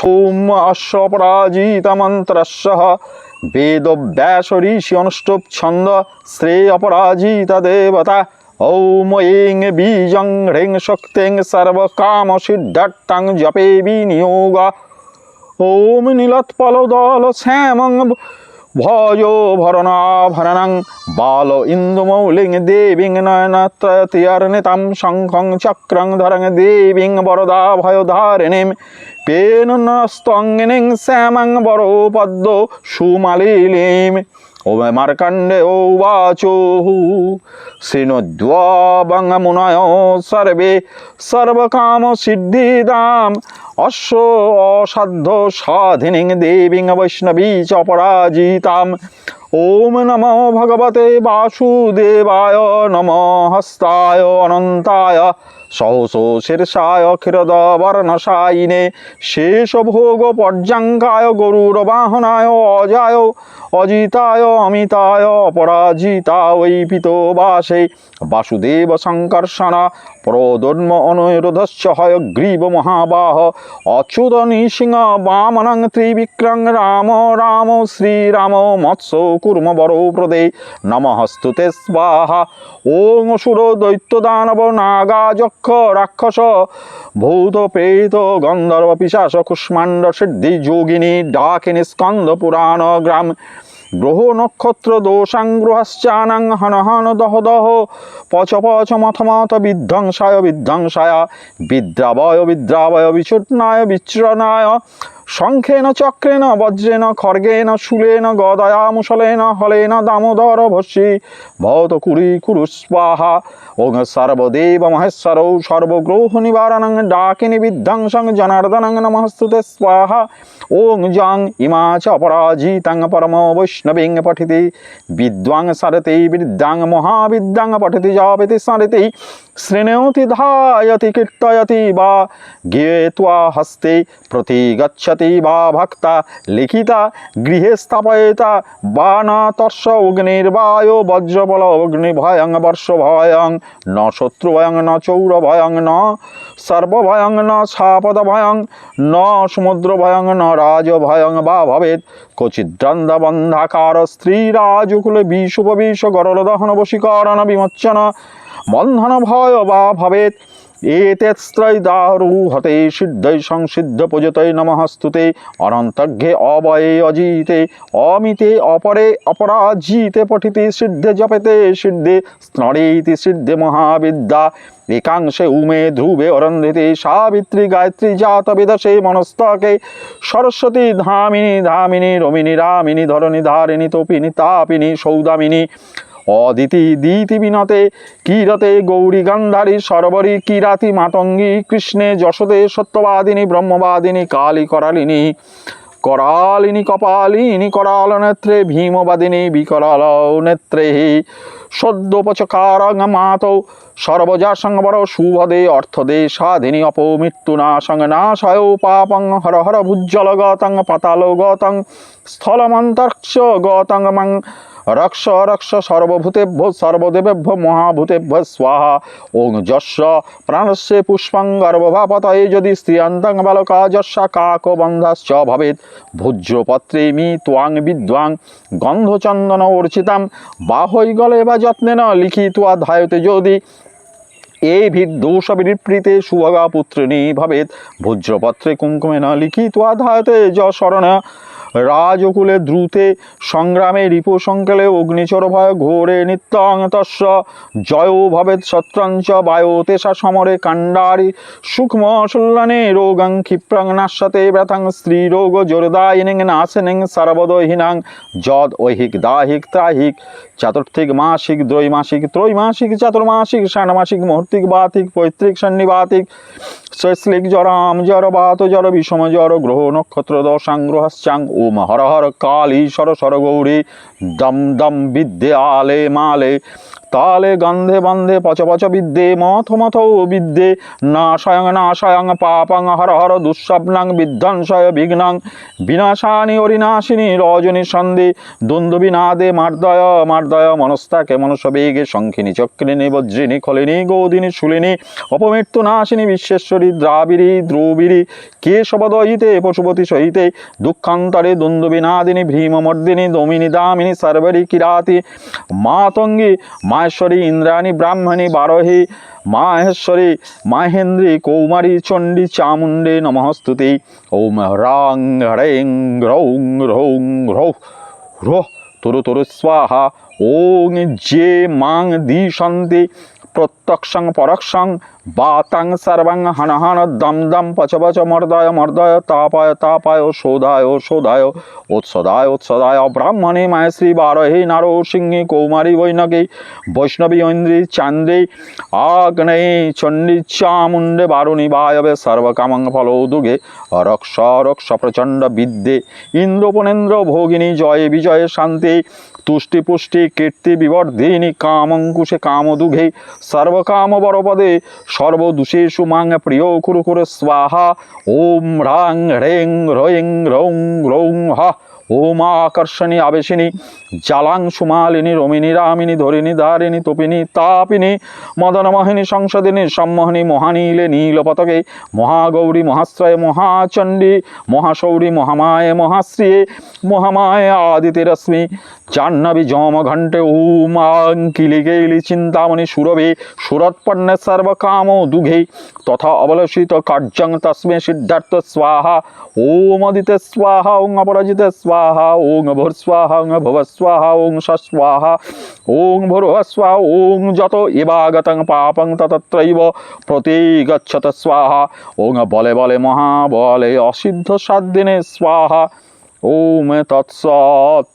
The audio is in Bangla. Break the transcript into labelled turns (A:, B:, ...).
A: সৌম্য অশ্ব বেদ বেদব্যাস ঋষি অনুষ্ঠুপ ছন্দ শ্রেয় অপরাজিত দেবতা ঔম এং বীজং হ্রিং শক্তিং সর্বকাম সিদ্ধার্থং জপে বিনিয়োগ। ওম নীলোৎপলদল শ্যামং ভজ ভরণাভরণং বাল ইন্দুমৌলিং দেবীং নয়নত্রয়তিয়র্নিতাম শঙ্খং চক্রং ধরং দেবীং বরদা ভয়ধারিণীম পেন নস্তঙ্গিনীং শ্যামং বরো সুমালিলিম সুমালিলীম ও মারকান্ডে ও বাচো শৃণুদ্বাবঙ্গমুনয় সর্বে সর্বকাম সিদ্ধিদাম। অশ্ব অসাধ্য সাধিনীং দেবীং বৈষ্ণবী চ পরাজিতাম। ওম নমো ভগবতে বাসুদেবায় নম হস্তায় অনন্তায়। সহসো শীর্ষায় ক্ষীরদবর্ণশায়িনে। শেষভোগ গরুর বাহনায় অজায়। অজিতায় অমিতায় অপরাজিতা ওই পিতবাসে। বাসুদেব সংকর্ষণ প্রদন্ম অনুরোধস্য হয়গ্রীব মহাবাহ। অচ্যুত নৃসিংহ বামনং ত্রিবিক্রং রাম রাম শ্রীরাম মৎস্য কুর্ম বরো প্রদে নমস্তুতে স্বাহা। ওং অসুর দৈত্য দানব নাগা যক্ষ রাক্ষস। ভূত প্রেত গন্ধর্ব পিশাচ কুষ্মাণ্ড সিদ্ধি যোগিনী ডাকিনী স্কন্দ পুরাণ গ্রাম। গ্রহ নক্ষত্র দোষাং গ্রহশ্চানাং হন হন দহ দহ। পচ পচ মথ মথ বিধ্বংসায় বিধ্বংসায়। বিদ্রাবয় বিদ্রাবয় বিচূর্ণায় বিচ্রণায় শঙ্খেন চক্রেণ বজ্রেণ খর্গেণ শূলেন গদয়া মুসলেন হলেন, দামোদর ভস্যি ভবত কুরি কুরু স্বাহা ওং সর্বদেব মহেশ্বরৌ সর্বগ্রহ নিবারণং ডাকিনি বিধ্বংসং জনার্দনং নমস্তুতে স্বাহা। ওং জং ইমা চ অপরাজিতাং পরম বৈষ্ণবিং পঠিতি। বিদ্বাং সরতি বিদ্যাং মহাবিদ্যাং পঠিতি, যাপতি সরতি শৃণোতি ধায়তি কীর্তয়তি বা জ্ঞেত্वा হস্তে প্রতি গচ্ছতি বা ভক্তা লিখিতা গৃহে স্থাপয়তা বা ন তর্ষ অগ্নির্বায়ো বজ্রবল অগ্নিভয়ং বর্ষভয়ং ন শত্রুভয়ং ন চৌরভয়ং ন সর্বভয়ং ন শাপদভয়ং ন সমুদ্রভয়ং ন রাজভয়ং বা ভবেৎ ক্বচিদ্রন্দ্রবন্ধাকার স্ত্রীরাজকুলে বিষুপবিষ গরলদহন বশীকরণ বিমোচন বন্ধন ভয় বা ভবেৎ। এতেস্ত্রৈদারুহতে সিদ্ধৈ সংসিদ্ধ পূজতৈ নমস্তুতে অনন্তজ্ঞে অবয়ে অজিতে, অমিতে অপরে অপরাজিতে পঠিতে সিদ্ধে জপেতে সিদ্ধে স্নরেতি সিদ্ধে মহাবিদ্যা। একাংশে উমে ধ্রুবে অরন্ধিতে সাবিত্রী গায়ত্রী জাত বেদসে মনস্তকে। সরস্বতী ধামিনী ধামিনী, রমিনী, রামিনী, ধরণী, ধারিণী, তপিনী, তাপিনী, সৌদামিনী। অদিতি দিতি বিনতে, কিরতে গৌরী গান্ধারী, সরবরী কিরাতি মাতঙ্গী, কৃষ্ণে যশোদে সত্যবাদিনী, ব্রহ্মবাদিনী, কালী করালিনী করালিনী কপালিনী, করাল নেত্রে ভীমবাদিনী, বিকরাল নেত্রে সদ্যোপচকারং মাতৌ সর্বজা সংবর শুভদে অর্থদে সাধিনী অপমৃত্যু নাশং নাশয় পাপং, হর হর ভুজ্জল গতং, পাতাল গতং, স্থলমন্তর্ক্ষ গতং, মং রক্ষ রক্ষ, সর্বভূতেভ্য, সর্বদেবেভ্য, মহাভূতেভ্য, স্বাহা, ওং যস্য প্রাণস্য পুষ্পং গর্ভভাপতয়ে যদি স্ত্রিয়ন্তং বালকা যস্য কাকবন্ধাশ্চ ভবেৎ। ভুজ্রপত্রে মি ত্বাং বিদ্বাং, গন্ধচন্দন অর্চিতাম বাহৈ গলে বা যত্নেন লিখিত্বা ধায়তে যদি এই দোষ বিপ্রীতে সুভগা পুত্রিণী ভবেৎ। ভুজ্রপত্রে কুঙ্কুমেন লিখিত্বা ধায়তে য শরণ রাজকুলে দ্রুতে সংগ্রামে রিপু সংকেলে অগ্নিচর ভয় ঘোরে নিত্যং তস্য। জয় শত্রঞ্চ বায়ো তেষা সমরে কাণ্ডারি। সূক্ষ্ম শুল্লনে রোগং ক্ষিপ্রং নাশ্যতে ব্যথং স্ত্রীরোগ জোরদায়িনিং নাশিনিং সর্বদহিনাং যদ ঐহিক দাহিক ত্রাহিক চতুর্থিক মাসিক দ্বৈমাসিক ত্রৈমাসিক চতুর্মাসিক ষাণমাসিক মুহূর্তিক বাতিক পৈতৃক সন্নিবাতিক শৈশ্লিক জরাম জর বাত জর বিষম জর গ্রহ নক্ষত্র দশাং গ্রহশ্চাং ওম হর হর কালী সর সর গৌরী দম দম বিদ্যে বিদ্যালে মালে। তালে গন্ধে বন্ধে পচ পচ বিদ্যে, মথ মথ বিদ্যে। নাশয়ং নাশয়ং পাপং, হর হর দুঃস্বপ্নাং, বিধ্বংসয় বিঘ্নাং। বিনাশানি অরিনাশিনী রজনী সন্ধে বিনাদে, মার্দয় মার্দয় মনস্তাকে মনস বেগে শঙ্খিনী, চক্রিণী, বজ্রিণী খলিনী গৌদিনী শুলিনী অপমৃত্যু নাশিনী, বিশ্বেশ্বরী, দ্রাবিড়ী, দ্রৌবিড়ী, কেশবদয়িতে, পশুপতি সহিতে, দুঃখান্তরে দ্বন্দ্ব বিনাদিনী, ভীমমর্দিনী, দমিনী, দামিনী, সর্বরী, কিরাতি, মাতঙ্গী মাহেশ্বরী, ইন্দ্রাণী, ব্রাহ্মণী, বারহী, মাহেশ্বরী, মাহেন্দ্রী, কৌমারী, চণ্ডী, চামুণ্ডে, নমস্তুতি। ওম হ্রাং হ্রেং হ্রৌং হ্রৌং হ্রৌ রোহ তরু তরু স্বাহা। ওং যে মাং দিশন্তি প্রত্যক্ষং পরক্ষং বাতাং সর্বং হন হন দম দম পচ পচ মর্দয় মর্দয় তাপায় তাপায় শোধায় শোধায় উৎসদায় উৎসদায় ব্রাহ্মণী মায়শ্রী বারহে নারো সিংহে কৌমারী বৈনকে বৈষ্ণবী ঐন্দ্রী চান্দ্রী আগ্নেয়ী চণ্ডী চামুণ্ডে বারুণী বায়বে সর্বকামং ফলোদুগে রক্ষ রক্ষ প্রচণ্ড বিদ্যে ইন্দ্রপনেন্দ্র ভোগিনী জয়ে বিজয়ে শান্তি তুষ্টি পুষ্টি কীর্তি বিবর্ধিনী কামঙ্কুশে কামদুঘে সর্বকাম বরপদে সর্বদুষেষু মাং প্রিয় কুরু কুরু স্বাহা ওম রাং হ্রেং রৈং রৌং রৌং হা। ওম আকর্ষণী আবেশিনী জালাং সুমালিনী, রমিনী রামিনী ধরিণী ধারিণী তপিনী তাপিনী, মদনমোহিনী সংসদিনী সম্মোহিনী মহানীলে নীলপতকে, মহাগৌরী মহাশ্রয় মহাচণ্ডী, মহাশৌরী মহামায়ে মহাশ্রিয়ে, মহামায়ে আদিতিরশ্মি, জাহ্নবী যম ঘণ্টে উমাং কিলিগেলি চিন্তামণি সুরভে, সুরৎপন্নে সর্বকাম দুঘে, তথা অবলসিত কার্যং তস্মে সিদ্ধার্থ স্বাহা ওম অদিতে স্বাহা ওং অপরাজিতে স্বাহা। স্বাহা ওং ভব স্বাহা ওং স্বাহা ওং ভোরহ স্বাহা ওং যত ইবাগতং পাপং ততত্রৈব প্রতিগচ্ছত স্বাহা ওং বলে বলে মহাবলে অসিদ্ধ সাদ্দিনে স্বাহা ওম তৎসৎ